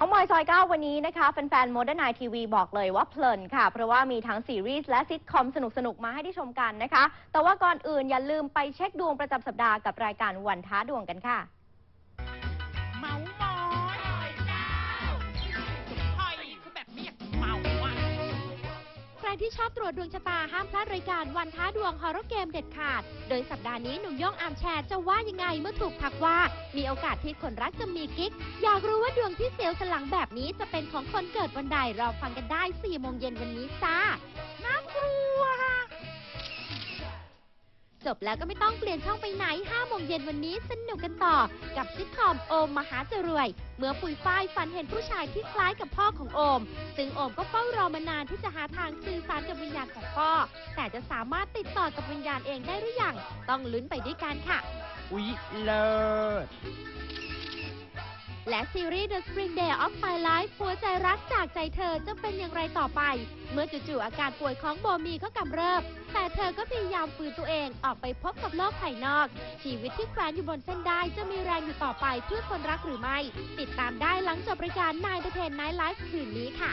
น้องมอยซอยเก้าวันนี้นะคะแฟนๆโมเดิร์นไนทีวีบอกเลยว่าเพลินค่ะ เพราะว่ามีทั้งซีรีส์และซิทคอมสนุกๆมาให้ได้ชมกันนะคะ แต่ว่าก่อนอื่นอย่าลืมไปเช็คดวงประจำสัปดาห์กับรายการวันท้าดวงกันค่ะ เมาม ที่ชอบตรวจดวงชะตาห้ามพลาดรายการวันท้าดวงฮอร์เรเกมเด็ดขาด โดยสัปดาห์นี้หนุ่มย่องอามแชร์จะว่ายังไงเมื่อถูกทักว่า มีโอกาสที่คนรักจะมีกิ๊ก อยากรู้ว่าดวงที่เสียวสลังแบบนี้จะเป็นของคนเกิดวันใดรอฟังกันได้4โมงเย็นวันนี้จ้า จบแล้วก็ไม่ต้องเปลี่ยนช่องไปไหน5โมงเย็นวันนี้สนุกกันต่อ กับซิทคอมโอมมหาจรวย เมื่อปุยฝ้ายฝันเห็นผู้ชายที่คล้ายกับพ่อของโอม ซึ่งโอมก็เฝ้ารอมานานที่จะหาทางสื่อสารกับวิญญาณของพ่อ แต่จะสามารถติดต่อกับวิญญาณเองได้หรือยัง ต้องลุ้นไปด้วยกันค่ะ อุ๊ยเลิศและซีรีส์ The Spring Day of My Life หัวใจรัก จากใจเธอจะเป็นอย่างไรต่อไป เมื่อจู่ๆอาการป่วยของโบมีก็กำเริบ แต่เธอก็พยายามฝืนตัวเองออกไปพบกับโลกภายนอก ชีวิตที่แขวนอยู่บนเส้นได้จะมีแรงอยู่ต่อไปเพื่อคนรักหรือไม่ ติดตามได้หลังจบรายการนายเดเทนไนท์ไลฟ์คืนนี้ค่ะ